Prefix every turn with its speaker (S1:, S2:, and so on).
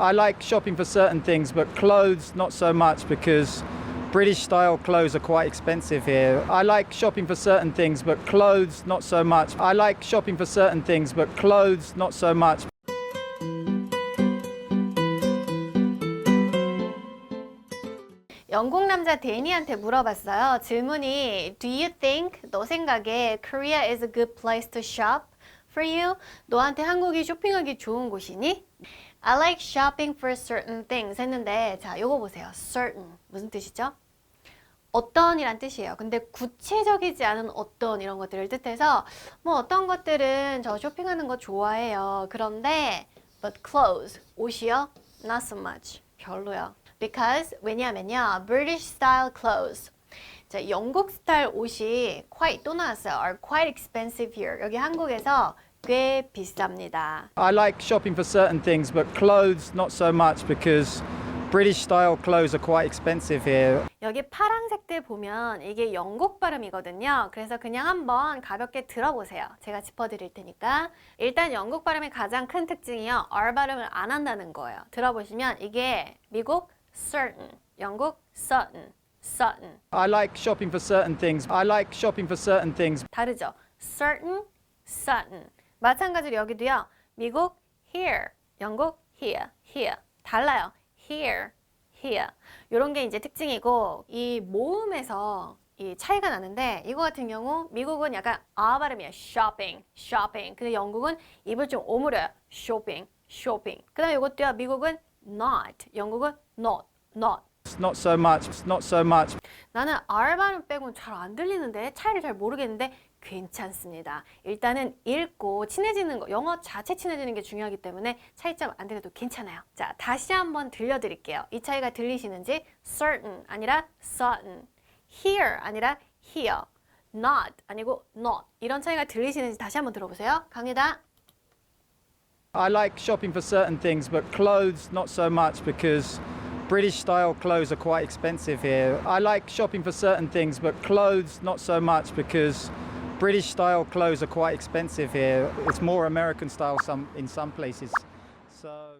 S1: I like shopping for certain things, but clothes not so much because British style clothes are quite expensive here. I like shopping for certain things, but clothes not so much. I like shopping for certain things, but clothes not so much.
S2: 영국 남자 데니한테 물어봤어요. 질문이 Do you think 너 생각에 Korea is a good place to shop For you? 너한테 한국이 쇼핑하기 좋은 곳이니? I like shopping for certain things 했는데 자, 요거 보세요. certain 무슨 뜻이죠? 어떤이란 뜻이에요. 근데 구체적이지 않은 어떤 이런 것들을 뜻해서 뭐 어떤 것들은 저 쇼핑하는 거 좋아해요. 그런데 but clothes 옷이요? Not so much. 별로요. Because 왜냐면요. British style clothes. 자, 영국 스타일 옷이 quite 또 나왔어요. are quite expensive here. 여기 한국에서 꽤 비쌉니다.
S1: I like shopping for certain things, but clothes not so much because British style clothes are quite expensive here.
S2: 여기 파란색들 보면 이게 영국 발음이거든요. 그래서 그냥 한번 가볍게 들어보세요. 제가 짚어드릴 테니까. 일단 영국 발음의 가장 큰 특징이요. R 발음을 안 한다는 거예요. 들어보시면 이게 미국 certain, 영국 certain, certain.
S1: I like shopping for certain things. I like shopping for certain things.
S2: 다르죠? certain, certain. 마찬가지로 여기도요. 미국 here, 영국 here, here. 달라요. here, here. 이런 게 이제 특징이고 이 모음에서 이 차이가 나는데 이거 같은 경우 미국은 약간 아 발음이에요. shopping, shopping. 근데 영국은 입을 좀 오므려요. shopping, shopping. 그다음에 이것도요. 미국은 not, 영국은 not, not.
S1: Not so much. Not so much.
S2: 나는 R 발음 빼고는 잘안 들리는데 차이를 잘 모르겠는데 괜찮습니다. 일단은 읽고 친해지는 거, 영어 자체 친해지는 게 중요하기 때문에 차이점 안 들려도 괜찮아요. 자, 다시 한번 들려드릴게요. 이 차이가 들리시는지 certain 아니라 certain, here 아니라 here, not 아니고 not 이런 차이가 들리시는지 다시 한번 들어보세요. 갑니다.
S1: I like shopping for certain things, but clothes not so much because British style clothes are quite expensive here. I like shopping for certain things, but clothes not so much because British style clothes are quite expensive here. It's more American style some in some places. So